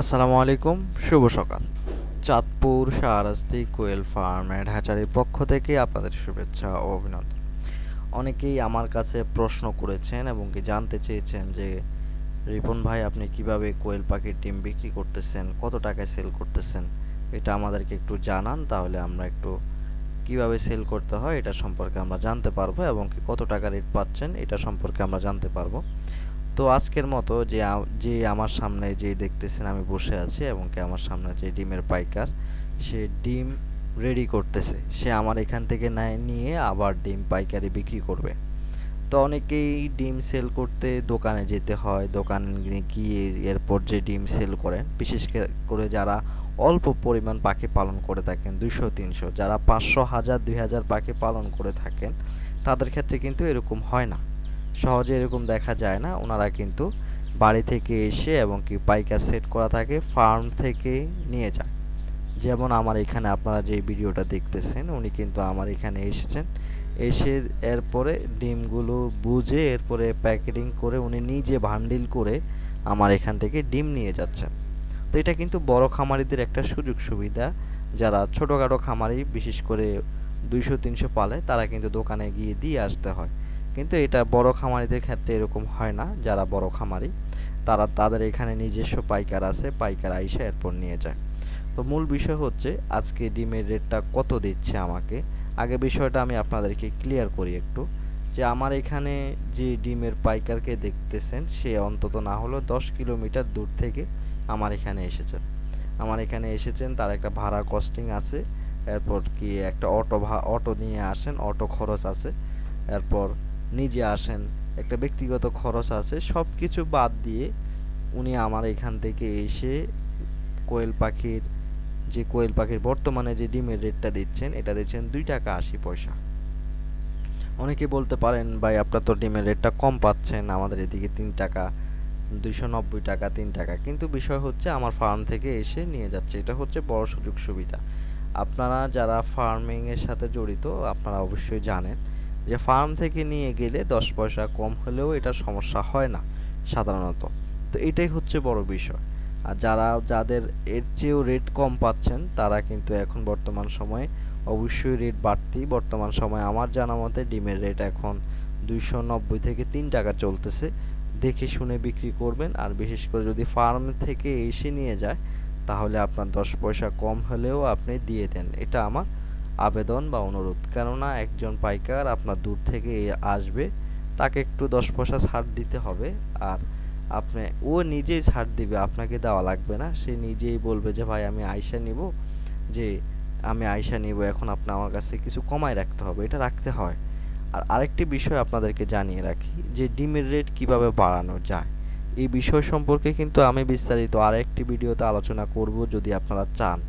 আসসালামু আলাইকুম, শুভ সকাল। Chandpur Shahrasti quail farm and হ্যাচারির পক্ষ থেকে আপনাদের শুভেচ্ছা ও অভিনন্দন। অনেকেই আমার কাছে প্রশ্ন করেছেন এবং কি জানতে চেয়েছেন যে, রিপন ভাই, আপনি কীভাবে কোয়েল পাখির ডিম বিক্রি করতেছেন, কত টাকায় সেল করতেছেন, এটা আমাদেরকে একটু জানান, তাহলে আমরা একটু কীভাবে সেল করতে হয়, এটা সম্পর্কে আমরা জানতে পারব এবং কি কত টাকা রেট পাচ্ছেন, এটা সম্পর্কে আমরা জানতে পারব। তো আজকের মতো যে যে আমার সামনে যে দেখতেছেন আমি বসে আছি এবং কি আমার সামনে যে ডিমের পাইকার, সে ডিম রেডি করতেছে। সে আমার এখান থেকে নেয়, নিয়ে আবার ডিম পাইকারি বিক্রি করবে। তো অনেকেই ডিম সেল করতে দোকানে যেতে হয়, দোকানে গিয়ে এরপর যে ডিম সেল করেন, বিশেষ করে যারা অল্প পরিমাণ পাখি পালন করে থাকেন দুশো তিনশো, যারা পাঁচশো, হাজার, দুই হাজার পাখি পালন করে থাকেন, তাদের ক্ষেত্রে কিন্তু এরকম হয় না। সহজে এরকম দেখা যায় না। ওনারা কিন্তু বাড়ি থেকে এসে এবং কি পাইকার সেট করা থাকে, ফার্ম থেকে নিয়ে যায়। যেমন আমার এখানে আপনারা যে ভিডিওটা দেখতেছেন, উনি কিন্তু আমার এখানে এসেছেন। এসে এরপরে ডিমগুলো বুঝে এরপরে প্যাকেটিং করে উনি নিজে ভান্ডিল করে আমার এখান থেকে ডিম নিয়ে যাচ্ছেন। তো এটা কিন্তু বড় খামারিদের একটা সুযোগ সুবিধা। যারা ছোটোখাটো খামারি, বিশেষ করে দুইশো, তিনশো পালে, তারা কিন্তু দোকানে গিয়ে দিয়ে আসতে হয়। কিন্তু এটা বড় খামারিদের ক্ষেত্রে এরকম হয় না। যারা বড় খামারি, তারা তাদের এখানে নিজস্ব পাইকার আছে, পাইকার আইসা এরপর নিয়ে যায়। তো মূল বিষয় হচ্ছে, আজকে ডিমের রেটটা কত দিচ্ছে আমাকে? আগে বিষয়টা আমি আপনাদেরকে ক্লিয়ার করি একটু। যে আমার এখানে যে ডিমের পাইকারকে দেখতেছেন, সে অন্তত না হলেও দশ কিলোমিটার দূর থেকে আমার এখানে এসেছেন। আমার এখানে এসেছেন, তার একটা ভাড়া কস্টিং আছে, এরপর কি একটা অটো অটো নিয়ে আসেন, অটো খরচ আছে। এরপর নিজে আসেন, একটা ব্যক্তিগত খরচ আছে সব কিছু বাদ দিয়ে উনি আমার এখান থেকে এসে কোয়েল পাখির, যে কোয়েল পাখির বর্তমানে যে ডিমের রেটটা দিচ্ছেন, এটা দিচ্ছেন দুই টাকা আশি পয়সা। অনেকে বলতে পারেন, ভাই, আপনার তো ডিমের রেটটা কম পাচ্ছেন, আমাদের এদিকে তিন টাকা, দুইশো নব্বই টাকা, তিন টাকা। কিন্তু বিষয় হচ্ছে, আমার ফার্ম থেকে এসে নিয়ে যাচ্ছে। এটা হচ্ছে বড় সুযোগ সুবিধা। আপনারা যারা ফার্মিংয়ের সাথে জড়িত, আপনারা অবশ্যই জানেন যে ফার্ম থেকে নিয়ে গেলে দশ পয়সা কম হলেও এটা সমস্যা হয় না, সাধারণত। তো এটাই হচ্ছে বড় বিষয়। আর যারা, যাদের এর চেয়েও রেট কম পাচ্ছেন, তারা কিন্তু এখন বর্তমান সময়ে অবশ্যই রেট বাড়তি। বর্তমান সময়ে আমার জানা মতে ডিমের রেট এখন দুইশো নব্বই থেকে তিন টাকা চলতেছে। দেখে শুনে বিক্রি করবেন। আর বিশেষ করে যদি ফার্ম থেকে এসে নিয়ে যায়, তাহলে আপনার দশ পয়সা কম হলেও আপনি দিয়ে দেন। এটা আমার আবেদন বা অনুরোধ। কেননা একজন পাইকার আপনার দূর থেকে আসবে, তাকে একটু দশ পয়সা ছাড় দিতে হবে। আর আপনি, ও নিজেই ছাড় দিবে, আপনাকে দেওয়া লাগবে না। সে নিজেই বলবে যে, ভাই, আমি আয়সা নিব। যে, আমি আয়সা নিব, এখন আপনি আমার কাছে কিছু কমায় রাখতে হবে, এটা রাখতে হয়। আর আরেকটি বিষয় আপনাদেরকে জানিয়ে রাখি, যে ডিমের রেট কীভাবে বাড়ানো যায়। এই বিষয় সম্পর্কে কিন্তু আমি বিস্তারিত আরেকটি ভিডিওতে আলোচনা করব যদি আপনারা চান।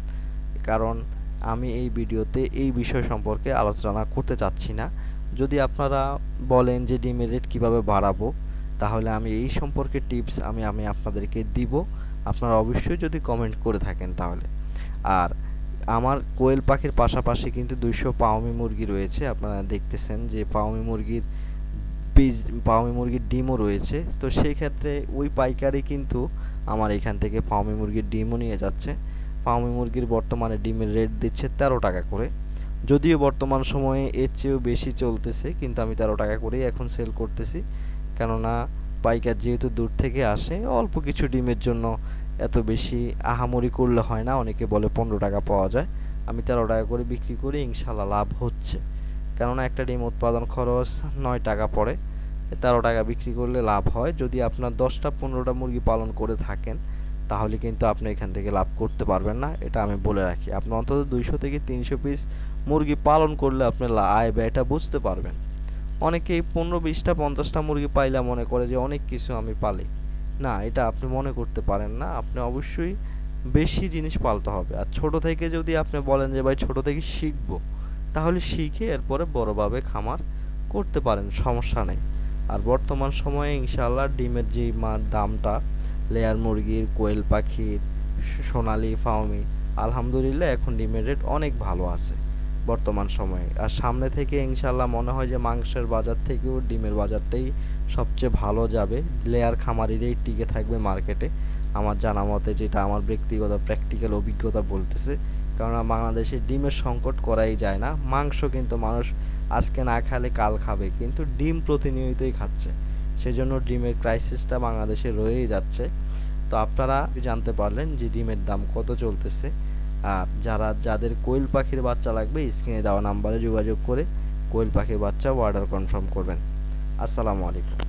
কারণ আমি এই ভিডিওতে এই বিষয় সম্পর্কে আলোচনা করতে চাচ্ছি না। যদি আপনারা বলেন যে ডিমের রেট কীভাবে বাড়াবো, তাহলে আমি এই সম্পর্কে টিপস আমি আমি আপনাদেরকে দিব। আপনারা অবশ্যই যদি কমেন্ট করে থাকেন তাহলে। আর আমার কোয়েল পাখির পাশাপাশি কিন্তু দুইশো পাউমি মুরগি রয়েছে। আপনারা দেখতেছেন যে পাউমি মুরগির বীজ পাউমি মুরগির ডিমও রয়েছে। তো সেই ক্ষেত্রে ওই পাইকারি কিন্তু আমার এখান থেকে পাউমি মুরগির ডিমও নিয়ে যাচ্ছে। পাউমি মুরগির বর্তমানে ডিমের রেট দিচ্ছে তেরো টাকা করে। যদিও বর্তমান সময়ে এর চেয়েও বেশি চলতেছে, কিন্তু আমি তেরো টাকা করেই এখন সেল করতেছি। কেননা পাইকার যেহেতু দূর থেকে আসে, অল্প কিছু ডিমের জন্য এত বেশি আহামরি করলে হয় না, অনেকে বলে পনেরো টাকা পাওয়া যায়। আমি তেরো টাকা করে বিক্রি করি, ইনশাল্লাহ লাভ হচ্ছে। কেননা একটা ডিম উৎপাদন খরচ নয় টাকা পড়ে। তেরো টাকা বিক্রি করলে লাভ হয়। যদি আপনার দশটা পনেরোটা মুরগি পালন করে থাকেন তাহলে কিন্তু আপনি এখান থেকে লাভ করতে পারবেন না, এটা আমি বলে রাখি। আপনি অন্তত দুইশো থেকে তিনশো পিস মুরগি পালন করলে আপনি আয় ব্যয়টা বুঝতে পারবেন। অনেকেই পনেরো বিশটা পঞ্চাশটা মুরগি পাইলে মনে করে যে অনেক কিছু আমি পালি। না, এটা আপনি মনে করতে পারেন না, আপনি অবশ্যই বেশি জিনিস পালতে হবে। আর ছোট থেকে যদি আপনি বলেন যে, ভাই, ছোট থেকে শিখব, তাহলে শিখে এরপরে বড়োভাবে খামার করতে পারেন, সমস্যা নেই। আর বর্তমান সময়ে ইনশাআল্লাহ ডিমের যে দামটা লেয়ার মুরগির, কোয়েল পাখির সোনালি ফাউমি আলহামদুলিল্লাহ এখন ডিমের রেট অনেক ভালো আছে বর্তমান সময়ে। আর সামনে থেকে ইনশাল্লাহ মনে হয় যে মাংসের বাজার থেকেও ডিমের বাজারটাই সবচেয়ে ভালো যাবে। লেয়ার খামারিরাই টিকে থাকবে মার্কেটে। আমার জানা মতে যেটা আমার ব্যক্তিগত প্র্যাকটিক্যাল অভিজ্ঞতা বলতেছে, কেননা বাংলাদেশে ডিমের সংকট করাই যায় না। মাংস কিন্তু মানুষ আজকে না খেলে কাল খাবে, কিন্তু ডিম প্রতিনিয়তই খাচ্ছে। সেজন্য ডিমের ক্রাইসিসটা বাংলাদেশে রয়েই যাচ্ছে। তো আপনারা জানতে পারলেন যে ডিমের দাম কত চলতেছে। আর যারা, যাদের কোয়েল পাখির বাচ্চা লাগবে, স্ক্রিনে দেওয়া নাম্বারে যোগাযোগ করে কোয়েল পাখির বাচ্চা অর্ডার কনফার্ম করবেন। আসসালামু আলাইকুম।